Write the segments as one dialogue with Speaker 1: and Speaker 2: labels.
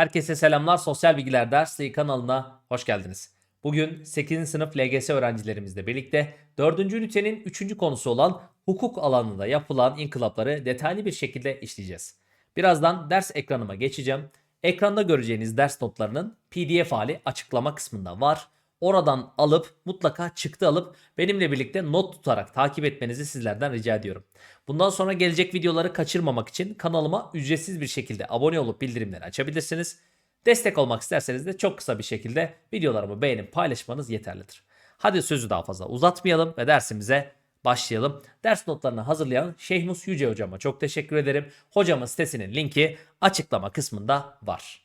Speaker 1: Herkese selamlar. Sosyal Bilgiler Dersliği kanalına hoş geldiniz. Bugün 8. sınıf LGS öğrencilerimizle birlikte 4. ünitenin 3. konusu olan hukuk alanında yapılan inkılapları detaylı bir şekilde işleyeceğiz. Birazdan ders ekranıma geçeceğim. Ekranda göreceğiniz ders notlarının PDF hali açıklama kısmında var. Oradan alıp mutlaka çıktı alıp benimle birlikte not tutarak takip etmenizi sizlerden rica ediyorum. Bundan sonra gelecek videoları kaçırmamak için kanalıma ücretsiz bir şekilde abone olup bildirimleri açabilirsiniz. Destek olmak isterseniz de çok kısa bir şekilde videolarımı beğenip paylaşmanız yeterlidir. Hadi sözü daha fazla uzatmayalım ve dersimize başlayalım. Ders notlarını hazırlayan Şeyhmus Yüce hocama çok teşekkür ederim. Hocamın sitesinin linki açıklama kısmında var.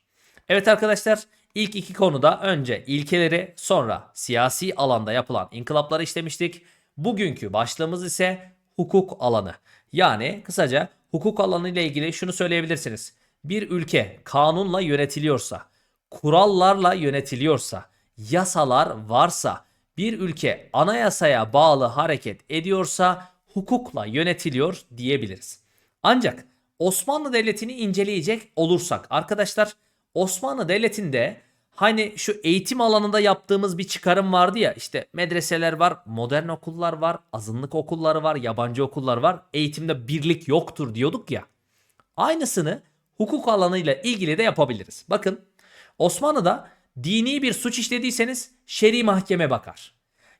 Speaker 1: Evet arkadaşlar ilk iki konuda önce ilkeleri sonra siyasi alanda yapılan inkılapları işlemiştik. Bugünkü başlığımız ise hukuk alanı. Yani kısaca hukuk alanı ile ilgili şunu söyleyebilirsiniz. Bir ülke kanunla yönetiliyorsa, kurallarla yönetiliyorsa, yasalar varsa, bir ülke anayasaya bağlı hareket ediyorsa hukukla yönetiliyor diyebiliriz. Ancak Osmanlı Devleti'ni inceleyecek olursak arkadaşlar Osmanlı Devleti'nde hani şu eğitim alanında yaptığımız bir çıkarım vardı ya işte medreseler var, modern okullar var, azınlık okulları var, yabancı okullar var. Eğitimde birlik yoktur diyorduk ya. Aynısını hukuk alanıyla ilgili de yapabiliriz. Bakın Osmanlı'da dini bir suç işlediyseniz şer'i mahkeme bakar.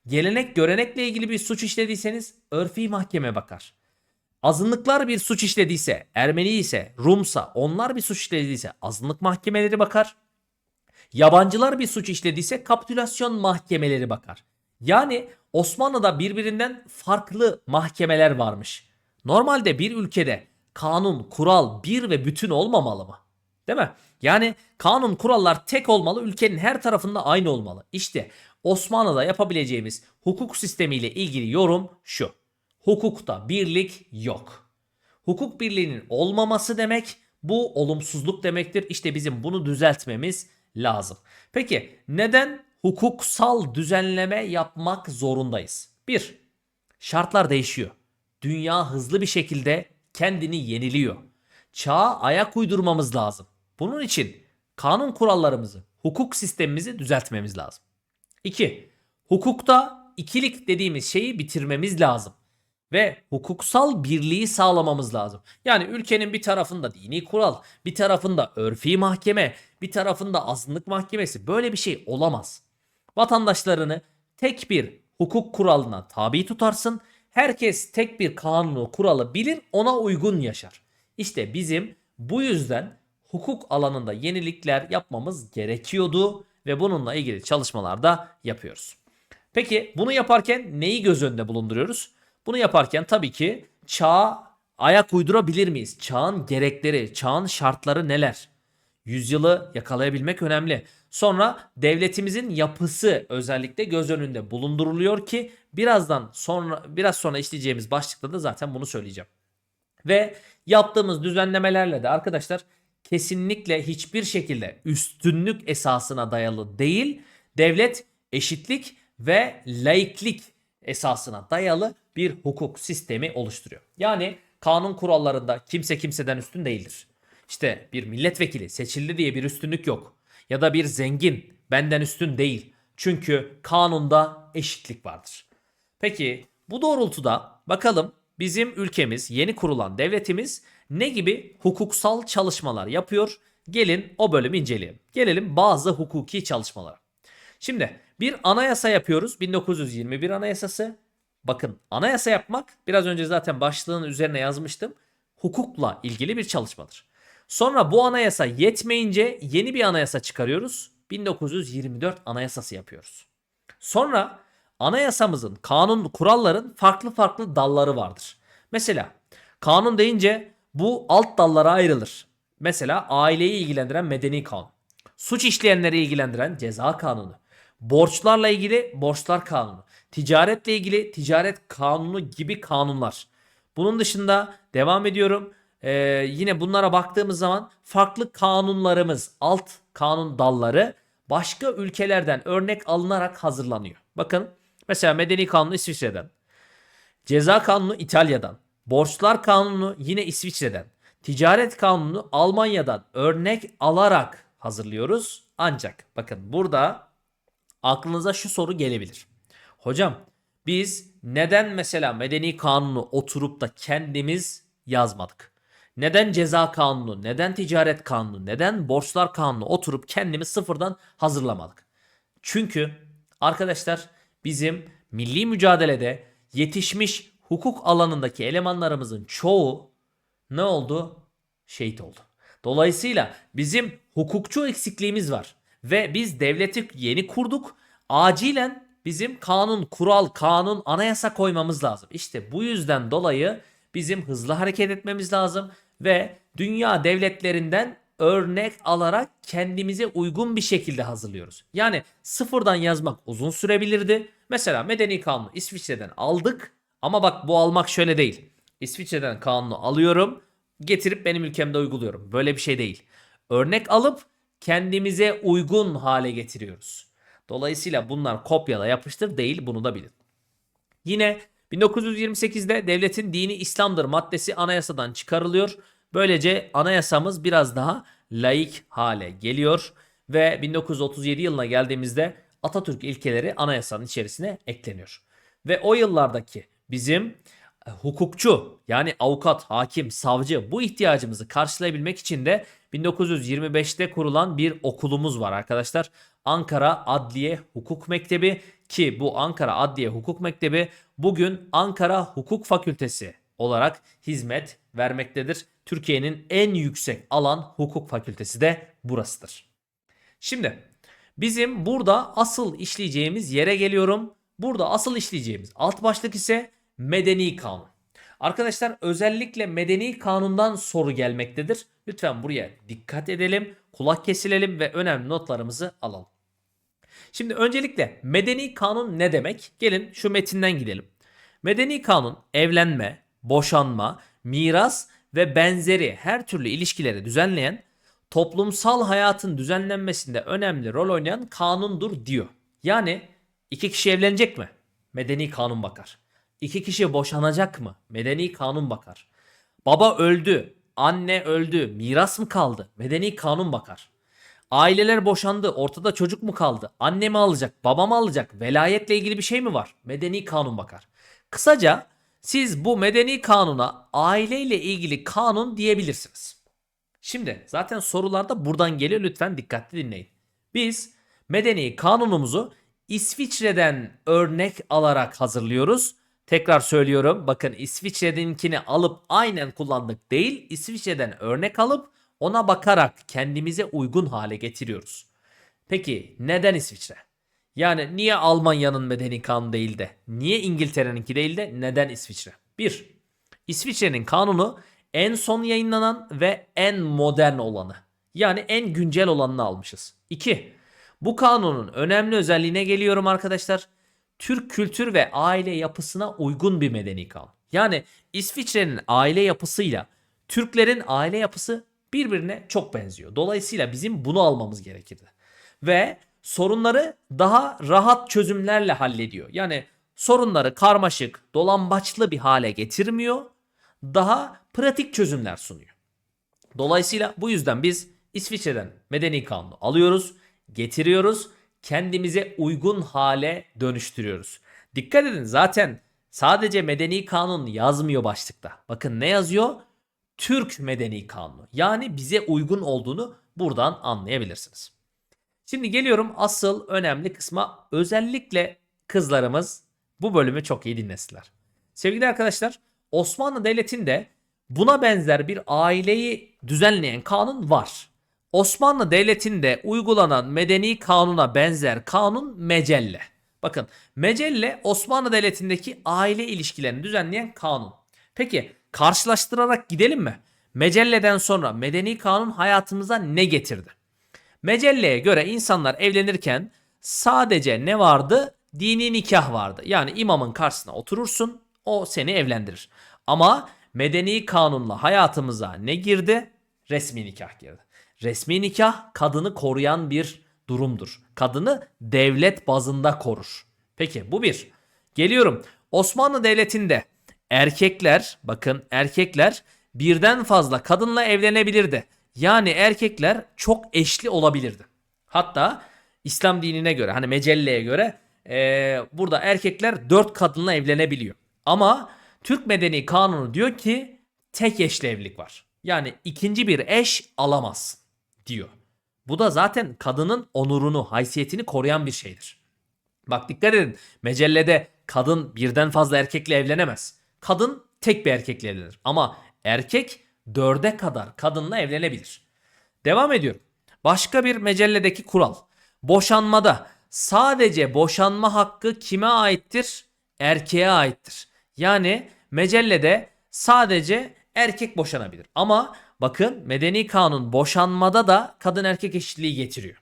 Speaker 1: Gelenek görenekle ilgili bir suç işlediyseniz örfi mahkeme bakar. Azınlıklar bir suç işlediyse, Ermeni ise, Rumsa onlar bir suç işlediyse azınlık mahkemeleri bakar. Yabancılar bir suç işlediyse kapitülasyon mahkemeleri bakar. Yani Osmanlı'da birbirinden farklı mahkemeler varmış. Normalde bir ülkede kanun, kural bir ve bütün olmamalı mı? Değil mi? Yani kanun, kurallar tek olmalı, ülkenin her tarafında aynı olmalı. İşte Osmanlı'da yapabileceğimiz hukuk sistemiyle ilgili yorum şu. Hukukta birlik yok. Hukuk birliğinin olmaması demek bu olumsuzluk demektir. İşte bizim bunu düzeltmemiz lazım. Peki neden hukuksal düzenleme yapmak zorundayız? 1. Şartlar değişiyor. Dünya hızlı bir şekilde kendini yeniliyor. Çağa ayak uydurmamız lazım. Bunun için kanun kurallarımızı, hukuk sistemimizi düzeltmemiz lazım. 2. Hukukta ikilik dediğimiz şeyi bitirmemiz lazım ve hukuksal birliği sağlamamız lazım. Yani ülkenin bir tarafında dini kural, bir tarafında örfi mahkeme, bir tarafında azınlık mahkemesi böyle bir şey olamaz. Vatandaşlarını tek bir hukuk kuralına tabi tutarsın. Herkes tek bir kanunu, kuralı bilir, ona uygun yaşar. İşte bizim bu yüzden hukuk alanında yenilikler yapmamız gerekiyordu ve bununla ilgili çalışmalar da yapıyoruz. Peki bunu yaparken neyi göz önünde bulunduruyoruz? Bunu yaparken tabii ki çağa ayak uydurabilir miyiz? Çağın gerekleri, çağın şartları neler? Yüzyılı yakalayabilmek önemli. Sonra devletimizin yapısı özellikle göz önünde bulunduruluyor ki birazdan sonra biraz sonra işleyeceğimiz başlıkta da zaten bunu söyleyeceğim. Ve yaptığımız düzenlemelerle de arkadaşlar kesinlikle hiçbir şekilde üstünlük esasına dayalı değil, devlet eşitlik ve laiklik esasına dayalı bir hukuk sistemi oluşturuyor. Yani kanun kurallarında kimse kimseden üstün değildir. İşte bir milletvekili seçildi diye bir üstünlük yok. Ya da bir zengin benden üstün değil. Çünkü kanunda eşitlik vardır. Peki bu doğrultuda bakalım bizim ülkemiz, yeni kurulan devletimiz ne gibi hukuksal çalışmalar yapıyor? Gelin o bölümü inceleyelim. Gelelim bazı hukuki çalışmalara. Şimdi bir anayasa yapıyoruz. 1921 anayasası. Bakın anayasa yapmak biraz önce zaten başlığın üzerine yazmıştım. Hukukla ilgili bir çalışmadır. Sonra bu anayasa yetmeyince yeni bir anayasa çıkarıyoruz. 1924 anayasası yapıyoruz. Sonra anayasamızın, kanun, kuralların farklı farklı dalları vardır. Mesela kanun deyince bu alt dallara ayrılır. Mesela aileyi ilgilendiren medeni kanun. Suç işleyenleri ilgilendiren ceza kanunu. Borçlarla ilgili borçlar kanunu. Ticaretle ilgili ticaret kanunu gibi kanunlar. Bunun dışında devam ediyorum. Ee, yine bunlara baktığımız zaman farklı kanunlarımız, alt kanun dalları başka ülkelerden örnek alınarak hazırlanıyor. Bakın mesela Medeni Kanunu İsviçre'den, Ceza Kanunu İtalya'dan, Borçlar Kanunu yine İsviçre'den, Ticaret Kanunu Almanya'dan örnek alarak hazırlıyoruz. Ancak bakın burada aklınıza şu soru gelebilir. Hocam biz neden mesela medeni kanunu oturup da kendimiz yazmadık? Neden ceza kanunu, neden ticaret kanunu, neden borçlar kanunu oturup kendimiz sıfırdan hazırlamadık? Çünkü arkadaşlar bizim milli mücadelede yetişmiş hukuk alanındaki elemanlarımızın çoğu ne oldu? Şehit oldu. Dolayısıyla bizim hukukçu eksikliğimiz var ve biz devleti yeni kurduk. Acilen bizim kanun, kural, kanun, anayasa koymamız lazım. İşte bu yüzden dolayı bizim hızlı hareket etmemiz lazım ve dünya devletlerinden örnek alarak kendimize uygun bir şekilde hazırlıyoruz. Yani sıfırdan yazmak uzun sürebilirdi. Mesela medeni kanunu İsviçre'den aldık ama bak bu almak şöyle değil. İsviçre'den kanunu alıyorum, getirip benim ülkemde uyguluyorum. Böyle bir şey değil. Örnek alıp kendimize uygun hale getiriyoruz. Dolayısıyla bunlar kopyala yapıştır değil bunu da bilin. Yine 1928'de devletin dini İslam'dır maddesi anayasadan çıkarılıyor. Böylece anayasamız biraz daha laik hale geliyor ve 1937 yılına geldiğimizde Atatürk ilkeleri anayasanın içerisine ekleniyor. Ve o yıllardaki bizim e, hukukçu yani avukat, hakim, savcı bu ihtiyacımızı karşılayabilmek için de 1925'te kurulan bir okulumuz var arkadaşlar. Ankara Adliye Hukuk Mektebi ki bu Ankara Adliye Hukuk Mektebi bugün Ankara Hukuk Fakültesi olarak hizmet vermektedir. Türkiye'nin en yüksek alan hukuk fakültesi de burasıdır. Şimdi bizim burada asıl işleyeceğimiz yere geliyorum. Burada asıl işleyeceğimiz alt başlık ise medeni kanun. Arkadaşlar özellikle medeni kanundan soru gelmektedir. Lütfen buraya dikkat edelim, kulak kesilelim ve önemli notlarımızı alalım. Şimdi öncelikle medeni kanun ne demek? Gelin şu metinden gidelim. Medeni kanun evlenme, boşanma, miras ve benzeri her türlü ilişkileri düzenleyen, toplumsal hayatın düzenlenmesinde önemli rol oynayan kanundur diyor. Yani iki kişi evlenecek mi? Medeni kanun bakar. İki kişi boşanacak mı? Medeni kanun bakar. Baba öldü, anne öldü, miras mı kaldı? Medeni kanun bakar. Aileler boşandı, ortada çocuk mu kaldı? Anne mi alacak, baba mı alacak? Velayetle ilgili bir şey mi var? Medeni kanun bakar. Kısaca siz bu medeni kanuna aileyle ilgili kanun diyebilirsiniz. Şimdi zaten sorularda buradan geliyor lütfen dikkatli dinleyin. Biz medeni kanunumuzu İsviçre'den örnek alarak hazırlıyoruz. Tekrar söylüyorum bakın İsviçre'deninkini alıp aynen kullandık değil İsviçre'den örnek alıp ona bakarak kendimize uygun hale getiriyoruz. Peki neden İsviçre? Yani niye Almanya'nın medeni kanunu değil de, niye İngiltere'ninki değil de neden İsviçre? 1. İsviçre'nin kanunu en son yayınlanan ve en modern olanı. Yani en güncel olanını almışız. 2. Bu kanunun önemli özelliğine geliyorum arkadaşlar. Türk kültür ve aile yapısına uygun bir medeni kanun. Yani İsviçre'nin aile yapısıyla Türklerin aile yapısı birbirine çok benziyor. Dolayısıyla bizim bunu almamız gerekirdi. Ve sorunları daha rahat çözümlerle hallediyor. Yani sorunları karmaşık, dolambaçlı bir hale getirmiyor. Daha pratik çözümler sunuyor. Dolayısıyla bu yüzden biz İsviçre'den medeni kanunu alıyoruz, getiriyoruz, kendimize uygun hale dönüştürüyoruz. Dikkat edin zaten sadece medeni kanun yazmıyor başlıkta. Bakın ne yazıyor? Türk Medeni Kanunu. Yani bize uygun olduğunu buradan anlayabilirsiniz. Şimdi geliyorum asıl önemli kısma. Özellikle kızlarımız bu bölümü çok iyi dinlesinler. Sevgili arkadaşlar, Osmanlı Devleti'nde buna benzer bir aileyi düzenleyen kanun var. Osmanlı Devleti'nde uygulanan medeni kanuna benzer kanun mecelle. Bakın mecelle Osmanlı Devleti'ndeki aile ilişkilerini düzenleyen kanun. Peki karşılaştırarak gidelim mi? Mecelleden sonra medeni kanun hayatımıza ne getirdi? Mecelleye göre insanlar evlenirken sadece ne vardı? Dini nikah vardı. Yani imamın karşısına oturursun, o seni evlendirir. Ama medeni kanunla hayatımıza ne girdi? Resmi nikah girdi. Resmi nikah kadını koruyan bir durumdur. Kadını devlet bazında korur. Peki bu bir. Geliyorum. Osmanlı Devleti'nde erkekler bakın erkekler birden fazla kadınla evlenebilirdi. Yani erkekler çok eşli olabilirdi. Hatta İslam dinine göre hani mecelleye göre eee, burada erkekler dört kadınla evlenebiliyor. Ama Türk Medeni Kanunu diyor ki tek eşli evlilik var. Yani ikinci bir eş alamaz diyor. Bu da zaten kadının onurunu, haysiyetini koruyan bir şeydir. Bak dikkat edin. Mecellede kadın birden fazla erkekle evlenemez. Kadın tek bir erkekle evlenir. Ama erkek dörde kadar kadınla evlenebilir. Devam ediyorum. Başka bir mecelledeki kural. Boşanmada sadece boşanma hakkı kime aittir? Erkeğe aittir. Yani mecellede sadece erkek boşanabilir. Ama bakın medeni kanun boşanmada da kadın erkek eşitliği getiriyor.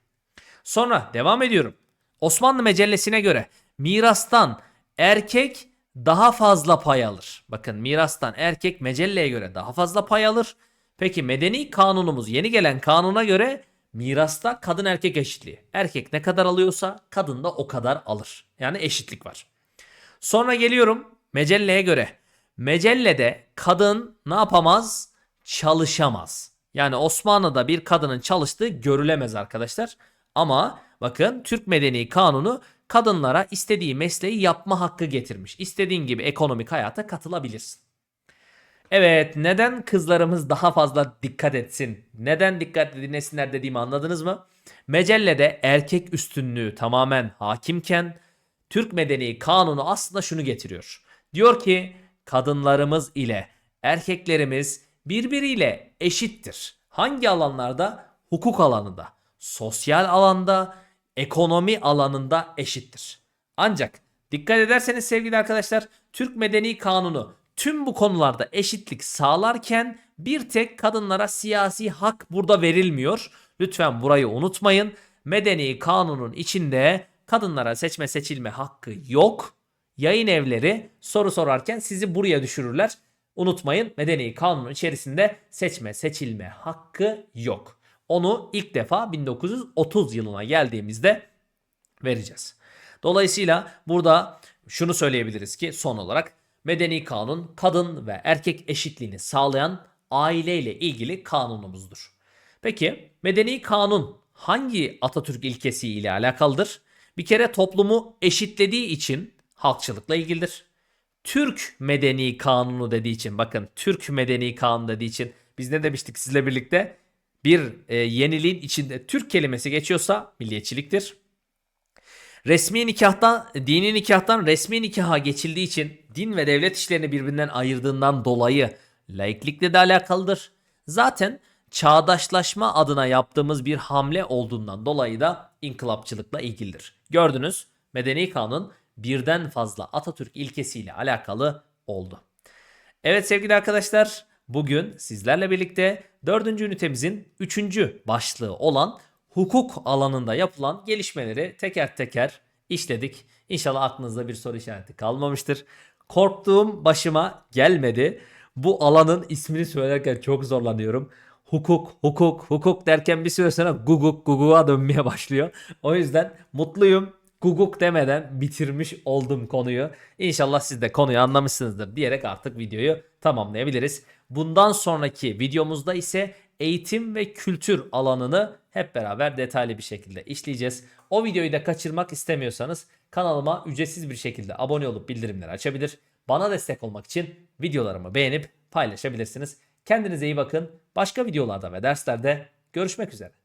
Speaker 1: Sonra devam ediyorum. Osmanlı mecellesine göre mirastan erkek daha fazla pay alır. Bakın mirastan erkek mecelleye göre daha fazla pay alır. Peki medeni kanunumuz yeni gelen kanuna göre mirasta kadın erkek eşitliği. Erkek ne kadar alıyorsa kadın da o kadar alır. Yani eşitlik var. Sonra geliyorum mecelleye göre. Mecellede kadın ne yapamaz? Çalışamaz. Yani Osmanlı'da bir kadının çalıştığı görülemez arkadaşlar. Ama bakın Türk Medeni Kanunu kadınlara istediği mesleği yapma hakkı getirmiş. İstediğin gibi ekonomik hayata katılabilirsin. Evet, neden kızlarımız daha fazla dikkat etsin? Neden dikkat dinlesinler dediğimi anladınız mı? Mecellede erkek üstünlüğü tamamen hakimken Türk Medeni Kanunu aslında şunu getiriyor. Diyor ki kadınlarımız ile erkeklerimiz birbiriyle eşittir. Hangi alanlarda? Hukuk alanında, sosyal alanda, ekonomi alanında eşittir. Ancak dikkat ederseniz sevgili arkadaşlar Türk Medeni Kanunu tüm bu konularda eşitlik sağlarken bir tek kadınlara siyasi hak burada verilmiyor. Lütfen burayı unutmayın. Medeni kanunun içinde kadınlara seçme seçilme hakkı yok. Yayın evleri soru sorarken sizi buraya düşürürler. Unutmayın medeni kanunun içerisinde seçme seçilme hakkı yok. Onu ilk defa 1930 yılına geldiğimizde vereceğiz. Dolayısıyla burada şunu söyleyebiliriz ki son olarak medeni kanun kadın ve erkek eşitliğini sağlayan aileyle ilgili kanunumuzdur. Peki medeni kanun hangi Atatürk ilkesi ile alakalıdır? Bir kere toplumu eşitlediği için halkçılıkla ilgilidir. Türk Medeni Kanunu dediği için bakın Türk Medeni Kanunu dediği için biz ne demiştik sizle birlikte? Bir e, yeniliğin içinde Türk kelimesi geçiyorsa milliyetçiliktir. Resmi nikahtan, dini nikahtan resmi nikaha geçildiği için din ve devlet işlerini birbirinden ayırdığından dolayı laiklikle de alakalıdır. Zaten çağdaşlaşma adına yaptığımız bir hamle olduğundan dolayı da inkılapçılıkla ilgilidir. Gördünüz medeni kanun birden fazla Atatürk ilkesiyle alakalı oldu. Evet sevgili arkadaşlar bugün sizlerle birlikte 4. ünitemizin 3. başlığı olan hukuk alanında yapılan gelişmeleri teker teker işledik. İnşallah aklınızda bir soru işareti kalmamıştır. Korktuğum başıma gelmedi. Bu alanın ismini söylerken çok zorlanıyorum. Hukuk, hukuk, hukuk derken bir süre sonra guguk, guguğa dönmeye başlıyor. O yüzden mutluyum. Guguk demeden bitirmiş oldum konuyu. İnşallah siz de konuyu anlamışsınızdır diyerek artık videoyu tamamlayabiliriz. Bundan sonraki videomuzda ise eğitim ve kültür alanını hep beraber detaylı bir şekilde işleyeceğiz. O videoyu da kaçırmak istemiyorsanız kanalıma ücretsiz bir şekilde abone olup bildirimleri açabilir. Bana destek olmak için videolarımı beğenip paylaşabilirsiniz. Kendinize iyi bakın. Başka videolarda ve derslerde görüşmek üzere.